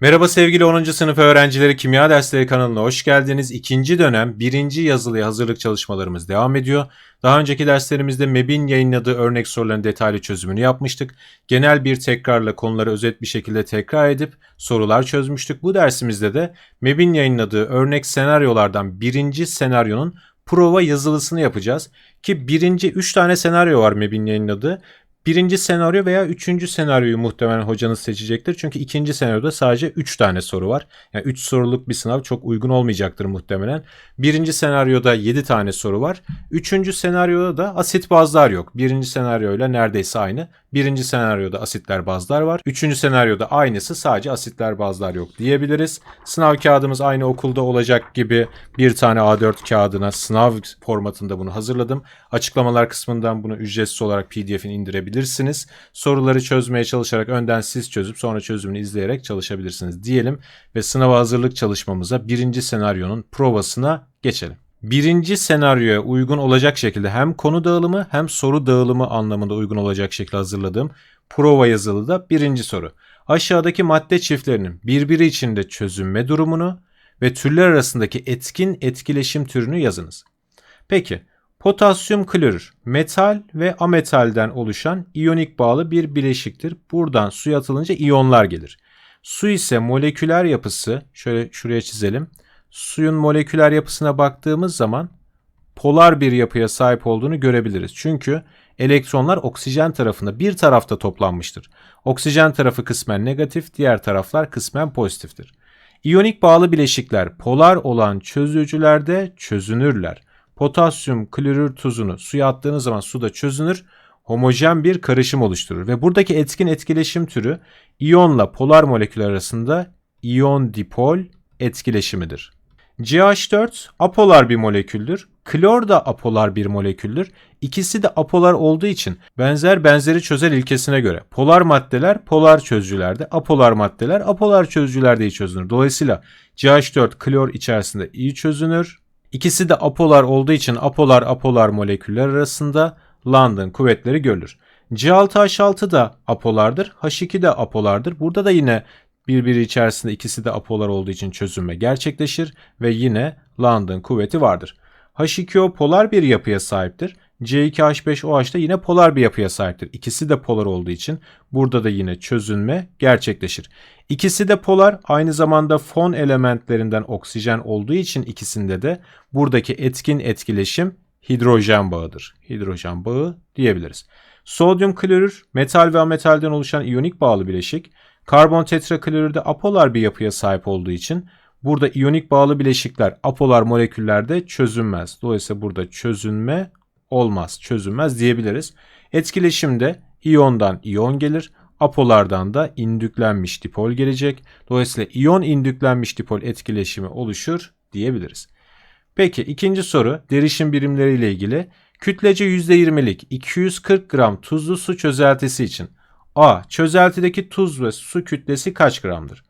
Merhaba sevgili 10. sınıf öğrencileri Kimya Dersleri kanalına hoş geldiniz. İkinci dönem birinci yazılıya hazırlık çalışmalarımız devam ediyor. Daha önceki derslerimizde MEB'in yayınladığı örnek soruların detaylı çözümünü yapmıştık. Genel bir tekrarla konuları özet bir şekilde tekrar edip sorular çözmüştük. Bu dersimizde de MEB'in yayınladığı örnek senaryolardan birinci senaryonun prova yazılısını yapacağız. Ki birinci 3 tane senaryo var MEB'in yayınladığı birinci senaryo veya üçüncü senaryoyu muhtemelen hocanız seçecektir. Çünkü ikinci senaryoda sadece üç tane soru var. Yani üç soruluk bir sınav çok uygun olmayacaktır muhtemelen. Birinci senaryoda yedi tane soru var. Üçüncü senaryoda da asit bazlar yok. Birinci senaryoyla neredeyse aynı. Birinci senaryoda asitler bazlar var. Üçüncü senaryoda aynısı sadece asitler bazlar yok diyebiliriz. Sınav kağıdımız aynı okulda olacak gibi bir tane A4 kağıdına sınav formatında bunu hazırladım. Açıklamalar kısmından bunu ücretsiz olarak pdf'ini indirebilirsiniz. Soruları çözmeye çalışarak önden siz çözüp sonra çözümünü izleyerek çalışabilirsiniz diyelim. Ve sınava hazırlık çalışmamıza birinci senaryonun provasına geçelim birinci senaryoya uygun olacak şekilde hem konu dağılımı hem soru dağılımı anlamında uygun olacak şekilde hazırladığım prova yazılı da birinci soru. Aşağıdaki madde çiftlerinin birbiri içinde çözünme durumunu ve türler arasındaki etkin etkileşim türünü yazınız. Peki, potasyum klorür metal ve ametalden oluşan iyonik bağlı bir bileşiktir. Buradan suya atılınca iyonlar gelir. Su ise moleküler yapısı, şöyle şuraya çizelim suyun moleküler yapısına baktığımız zaman polar bir yapıya sahip olduğunu görebiliriz. Çünkü elektronlar oksijen tarafında bir tarafta toplanmıştır. Oksijen tarafı kısmen negatif, diğer taraflar kısmen pozitiftir. İyonik bağlı bileşikler polar olan çözücülerde çözünürler. Potasyum klorür tuzunu suya attığınız zaman suda çözünür, homojen bir karışım oluşturur ve buradaki etkin etkileşim türü iyonla polar molekül arasında iyon dipol etkileşimidir. CH4 apolar bir moleküldür. Klor da apolar bir moleküldür. İkisi de apolar olduğu için benzer benzeri çözer ilkesine göre polar maddeler polar çözücülerde, apolar maddeler apolar çözücülerde iyi çözünür. Dolayısıyla CH4 klor içerisinde iyi çözünür. İkisi de apolar olduğu için apolar apolar moleküller arasında London kuvvetleri görülür. C6H6 da apolardır. H2 de apolardır. Burada da yine Birbiri içerisinde ikisi de apolar olduğu için çözünme gerçekleşir ve yine London kuvveti vardır. H2O polar bir yapıya sahiptir. C2H5OH da yine polar bir yapıya sahiptir. İkisi de polar olduğu için burada da yine çözünme gerçekleşir. İkisi de polar aynı zamanda fon elementlerinden oksijen olduğu için ikisinde de buradaki etkin etkileşim hidrojen bağıdır. Hidrojen bağı diyebiliriz. Sodyum klorür metal ve ametalden oluşan iyonik bağlı bileşik. Karbon tetraklorürde apolar bir yapıya sahip olduğu için burada iyonik bağlı bileşikler apolar moleküllerde çözünmez. Dolayısıyla burada çözünme olmaz, çözünmez diyebiliriz. Etkileşimde iyondan iyon gelir, apolardan da indüklenmiş dipol gelecek. Dolayısıyla iyon indüklenmiş dipol etkileşimi oluşur diyebiliriz. Peki ikinci soru derişim birimleri ile ilgili. Kütlece %20'lik 240 gram tuzlu su çözeltisi için A. Çözeltideki tuz ve su kütlesi kaç gramdır?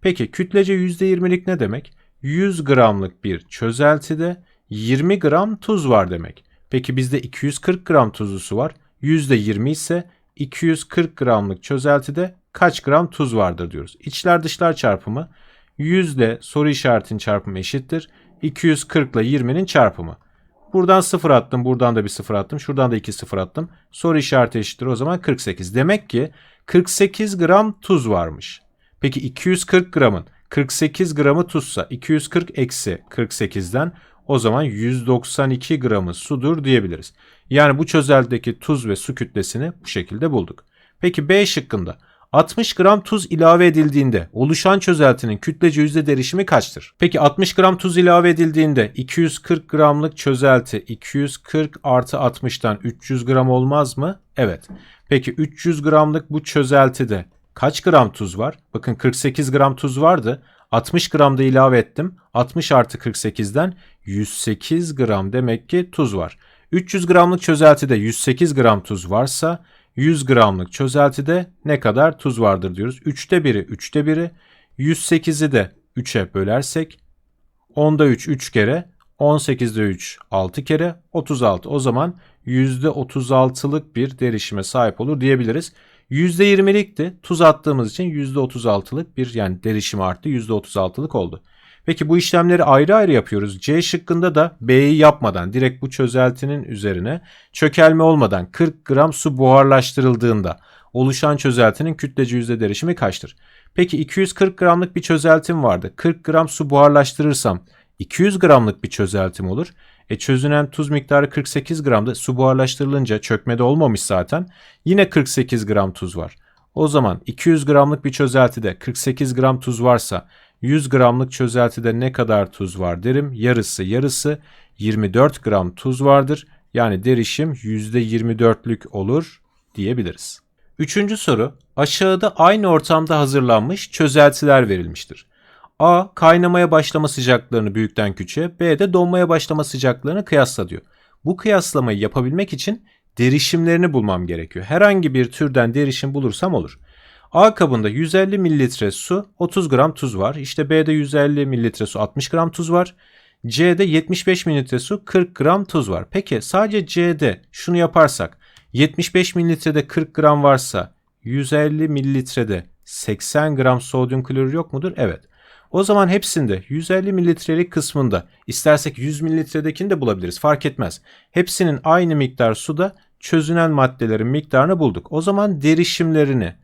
Peki kütlece %20'lik ne demek? 100 gramlık bir çözeltide 20 gram tuz var demek. Peki bizde 240 gram tuzlu su var. %20 ise 240 gramlık çözeltide kaç gram tuz vardır diyoruz. İçler dışlar çarpımı 100 ile soru işaretinin çarpımı eşittir. 240 ile 20'nin çarpımı. Buradan 0 attım. Buradan da bir 0 attım. Şuradan da 2 0 attım. Soru işareti eşittir. O zaman 48. Demek ki 48 gram tuz varmış. Peki 240 gramın 48 gramı tuzsa 240 eksi 48'den o zaman 192 gramı sudur diyebiliriz. Yani bu çözeldeki tuz ve su kütlesini bu şekilde bulduk. Peki B şıkkında 60 gram tuz ilave edildiğinde oluşan çözeltinin kütlece yüzde derişimi kaçtır? Peki 60 gram tuz ilave edildiğinde 240 gramlık çözelti 240 artı 60'tan 300 gram olmaz mı? Evet. Peki 300 gramlık bu çözeltide kaç gram tuz var? Bakın 48 gram tuz vardı. 60 gram da ilave ettim. 60 artı 48'den 108 gram demek ki tuz var. 300 gramlık çözeltide 108 gram tuz varsa 100 gramlık çözeltide ne kadar tuz vardır diyoruz. 3'te biri 3'te 1'i 108'i de 3'e bölersek 10'da 3 3 kere 18'de 3 6 kere 36. O zaman %36'lık bir derişime sahip olur diyebiliriz. %20'likti. Tuz attığımız için %36'lık bir yani derişimi arttı. %36'lık oldu. Peki bu işlemleri ayrı ayrı yapıyoruz. C şıkkında da B'yi yapmadan direkt bu çözeltinin üzerine çökelme olmadan 40 gram su buharlaştırıldığında oluşan çözeltinin kütlece yüzde derişimi kaçtır? Peki 240 gramlık bir çözeltim vardı. 40 gram su buharlaştırırsam 200 gramlık bir çözeltim olur. E çözünen tuz miktarı 48 gramda su buharlaştırılınca çökmede olmamış zaten. Yine 48 gram tuz var. O zaman 200 gramlık bir çözeltide 48 gram tuz varsa 100 gramlık çözeltide ne kadar tuz var derim. Yarısı yarısı 24 gram tuz vardır. Yani derişim %24'lük olur diyebiliriz. Üçüncü soru. Aşağıda aynı ortamda hazırlanmış çözeltiler verilmiştir. A. Kaynamaya başlama sıcaklarını büyükten küçüğe, B de donmaya başlama sıcaklarını kıyasla diyor. Bu kıyaslamayı yapabilmek için derişimlerini bulmam gerekiyor. Herhangi bir türden derişim bulursam olur. A kabında 150 mililitre su, 30 gram tuz var. İşte B'de 150 mililitre su, 60 gram tuz var. C'de 75 mililitre su, 40 gram tuz var. Peki sadece C'de şunu yaparsak 75 mililitrede 40 gram varsa 150 mililitrede 80 gram sodyum klorür yok mudur? Evet. O zaman hepsinde 150 mililitrelik kısmında istersek 100 mililitredekini de bulabiliriz fark etmez. Hepsinin aynı miktar suda çözünen maddelerin miktarını bulduk. O zaman derişimlerini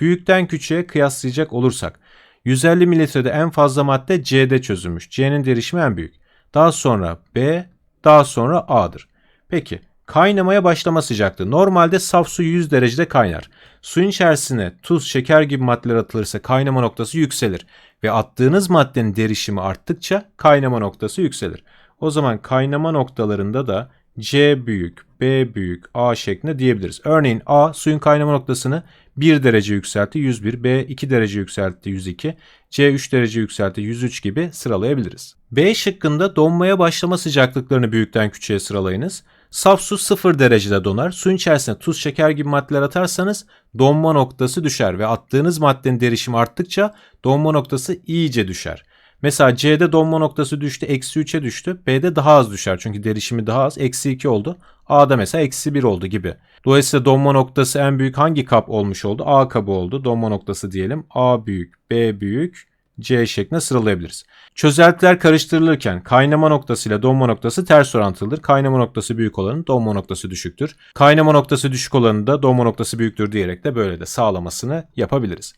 büyükten küçüğe kıyaslayacak olursak 150 mililitrede en fazla madde C'de çözülmüş. C'nin derişimi en büyük. Daha sonra B, daha sonra A'dır. Peki kaynamaya başlama sıcaklığı. Normalde saf su 100 derecede kaynar. Suyun içerisine tuz, şeker gibi maddeler atılırsa kaynama noktası yükselir ve attığınız maddenin derişimi arttıkça kaynama noktası yükselir. O zaman kaynama noktalarında da C büyük, B büyük, A şeklinde diyebiliriz. Örneğin A suyun kaynama noktasını 1 derece yükseltti 101, B 2 derece yükseltti 102, C 3 derece yükseltti 103 gibi sıralayabiliriz. B şıkkında donmaya başlama sıcaklıklarını büyükten küçüğe sıralayınız. Saf su 0 derecede donar. Suyun içerisine tuz, şeker gibi maddeler atarsanız donma noktası düşer ve attığınız maddenin derişimi arttıkça donma noktası iyice düşer. Mesela C'de donma noktası düştü, eksi 3'e düştü. B'de daha az düşer çünkü derişimi daha az. Eksi 2 oldu. A'da mesela eksi 1 oldu gibi. Dolayısıyla donma noktası en büyük hangi kap olmuş oldu? A kabı oldu. Donma noktası diyelim. A büyük, B büyük, C şeklinde sıralayabiliriz. Çözeltiler karıştırılırken kaynama noktası ile donma noktası ters orantılıdır. Kaynama noktası büyük olanın donma noktası düşüktür. Kaynama noktası düşük olanın da donma noktası büyüktür diyerek de böyle de sağlamasını yapabiliriz.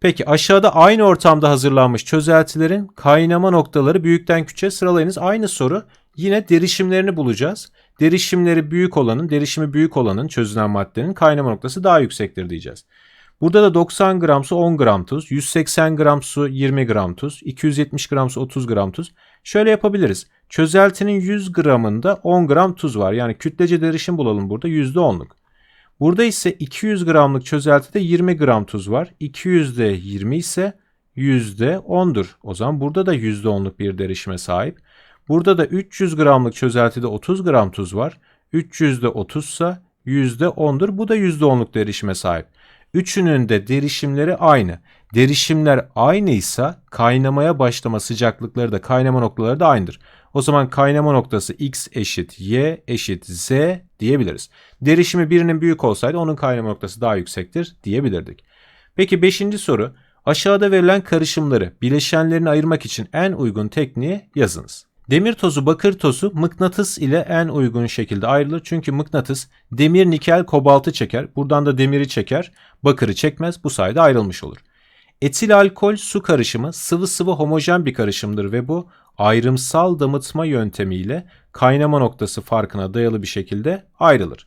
Peki aşağıda aynı ortamda hazırlanmış çözeltilerin kaynama noktaları büyükten küçüğe sıralayınız. Aynı soru yine derişimlerini bulacağız. Derişimleri büyük olanın, derişimi büyük olanın çözülen maddenin kaynama noktası daha yüksektir diyeceğiz. Burada da 90 gram su 10 gram tuz, 180 gram su 20 gram tuz, 270 gram su 30 gram tuz. Şöyle yapabiliriz. Çözeltinin 100 gramında 10 gram tuz var. Yani kütlece derişim bulalım burada %10'luk. Burada ise 200 gramlık çözeltide 20 gram tuz var. 200'de 20 ise %10'dur. O zaman burada da %10'luk bir derişime sahip. Burada da 300 gramlık çözeltide 30 gram tuz var. 300'de 30 ise %10'dur. Bu da %10'luk derişime sahip. Üçünün de derişimleri aynı. Derişimler aynıysa kaynamaya başlama sıcaklıkları da kaynama noktaları da aynıdır. O zaman kaynama noktası x eşit y eşit z diyebiliriz. Derişimi birinin büyük olsaydı onun kaynama noktası daha yüksektir diyebilirdik. Peki beşinci soru. Aşağıda verilen karışımları bileşenlerini ayırmak için en uygun tekniği yazınız. Demir tozu bakır tozu mıknatıs ile en uygun şekilde ayrılır. Çünkü mıknatıs demir nikel kobaltı çeker. Buradan da demiri çeker. Bakırı çekmez. Bu sayede ayrılmış olur. Etil alkol su karışımı sıvı sıvı homojen bir karışımdır ve bu ayrımsal damıtma yöntemiyle kaynama noktası farkına dayalı bir şekilde ayrılır.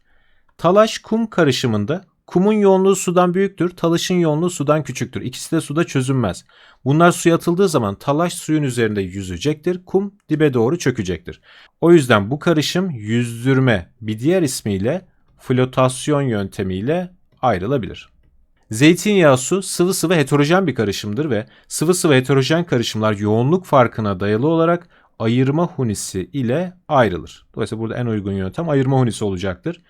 Talaş kum karışımında kumun yoğunluğu sudan büyüktür, talaşın yoğunluğu sudan küçüktür. İkisi de suda çözünmez. Bunlar suya atıldığı zaman talaş suyun üzerinde yüzecektir, kum dibe doğru çökecektir. O yüzden bu karışım yüzdürme bir diğer ismiyle flotasyon yöntemiyle ayrılabilir. Zeytinyağı su sıvı sıvı heterojen bir karışımdır ve sıvı sıvı heterojen karışımlar yoğunluk farkına dayalı olarak ayırma hunisi ile ayrılır. Dolayısıyla burada en uygun yöntem ayırma hunisi olacaktır.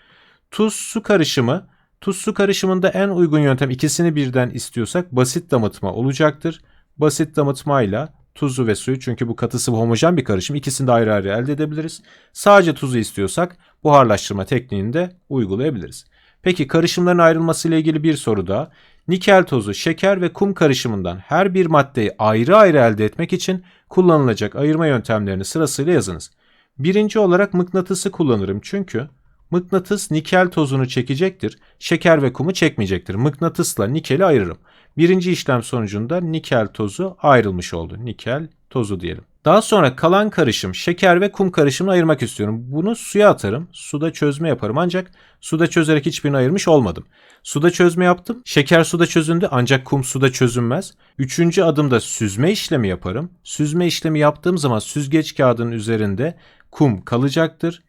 Tuz su karışımı Tuz su karışımında en uygun yöntem ikisini birden istiyorsak basit damıtma olacaktır. Basit damıtmayla tuzu ve suyu çünkü bu katı sıvı homojen bir karışım ikisini de ayrı ayrı elde edebiliriz. Sadece tuzu istiyorsak buharlaştırma tekniğini de uygulayabiliriz. Peki karışımların ayrılması ile ilgili bir soru daha. Nikel tozu, şeker ve kum karışımından her bir maddeyi ayrı ayrı elde etmek için kullanılacak ayırma yöntemlerini sırasıyla yazınız. Birinci olarak mıknatısı kullanırım çünkü mıknatıs nikel tozunu çekecektir, şeker ve kumu çekmeyecektir. Mıknatısla nikeli ayırırım. Birinci işlem sonucunda nikel tozu ayrılmış oldu. Nikel tozu diyelim. Daha sonra kalan karışım şeker ve kum karışımını ayırmak istiyorum. Bunu suya atarım. Suda çözme yaparım ancak suda çözerek hiçbirini ayırmış olmadım. Suda çözme yaptım. Şeker suda çözündü ancak kum suda çözünmez. Üçüncü adımda süzme işlemi yaparım. Süzme işlemi yaptığım zaman süzgeç kağıdının üzerinde kum kalacaktır.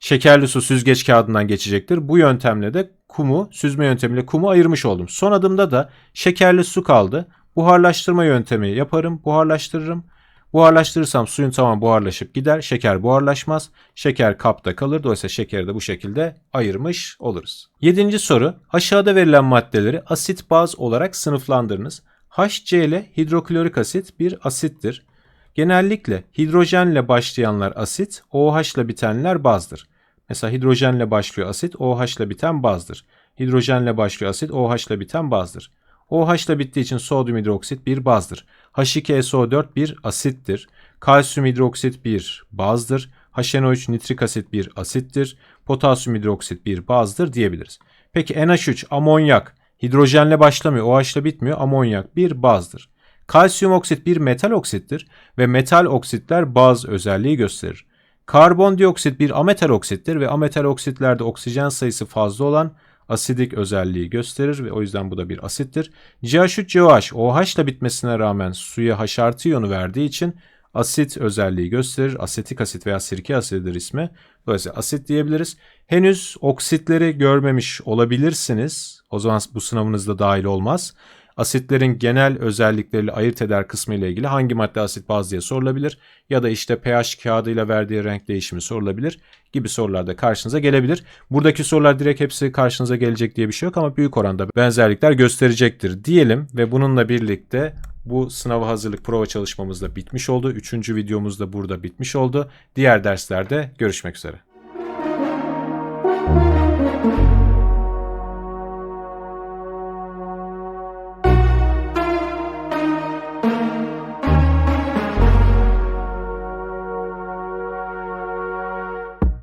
Şekerli su süzgeç kağıdından geçecektir. Bu yöntemle de kumu, süzme yöntemiyle kumu ayırmış oldum. Son adımda da şekerli su kaldı. Buharlaştırma yöntemi yaparım. Buharlaştırırım. Buharlaştırırsam suyun tamamı buharlaşıp gider. Şeker buharlaşmaz. Şeker kapta kalır. Dolayısıyla şekeri de bu şekilde ayırmış oluruz. Yedinci soru. Aşağıda verilen maddeleri asit baz olarak sınıflandırınız. HCl hidroklorik asit bir asittir. Genellikle hidrojenle başlayanlar asit, OH ile bitenler bazdır. Mesela hidrojenle başlıyor asit, OH ile biten bazdır. Hidrojenle başlıyor asit, OH ile biten bazdır. OH ile bittiği için sodyum hidroksit bir bazdır. H2SO4 bir asittir. Kalsiyum hidroksit bir bazdır. HNO3 nitrik asit bir asittir. Potasyum hidroksit bir bazdır diyebiliriz. Peki NH3 amonyak hidrojenle başlamıyor, OH ile bitmiyor. Amonyak bir bazdır. Kalsiyum oksit bir metal oksittir ve metal oksitler baz özelliği gösterir. Karbondioksit bir ametal oksittir ve ametal oksitlerde oksijen sayısı fazla olan asidik özelliği gösterir ve o yüzden bu da bir asittir. CH3COH OH ile bitmesine rağmen suya H artı iyonu verdiği için asit özelliği gösterir. Asetik asit veya sirke asididir ismi. Dolayısıyla asit diyebiliriz. Henüz oksitleri görmemiş olabilirsiniz. O zaman bu sınavınızda dahil olmaz. Asitlerin genel özellikleriyle ayırt eder kısmı ile ilgili hangi madde asit baz diye sorulabilir ya da işte pH kağıdıyla verdiği renk değişimi sorulabilir gibi sorular da karşınıza gelebilir. Buradaki sorular direkt hepsi karşınıza gelecek diye bir şey yok ama büyük oranda benzerlikler gösterecektir diyelim ve bununla birlikte bu sınava hazırlık prova çalışmamız da bitmiş oldu. Üçüncü videomuz da burada bitmiş oldu. Diğer derslerde görüşmek üzere.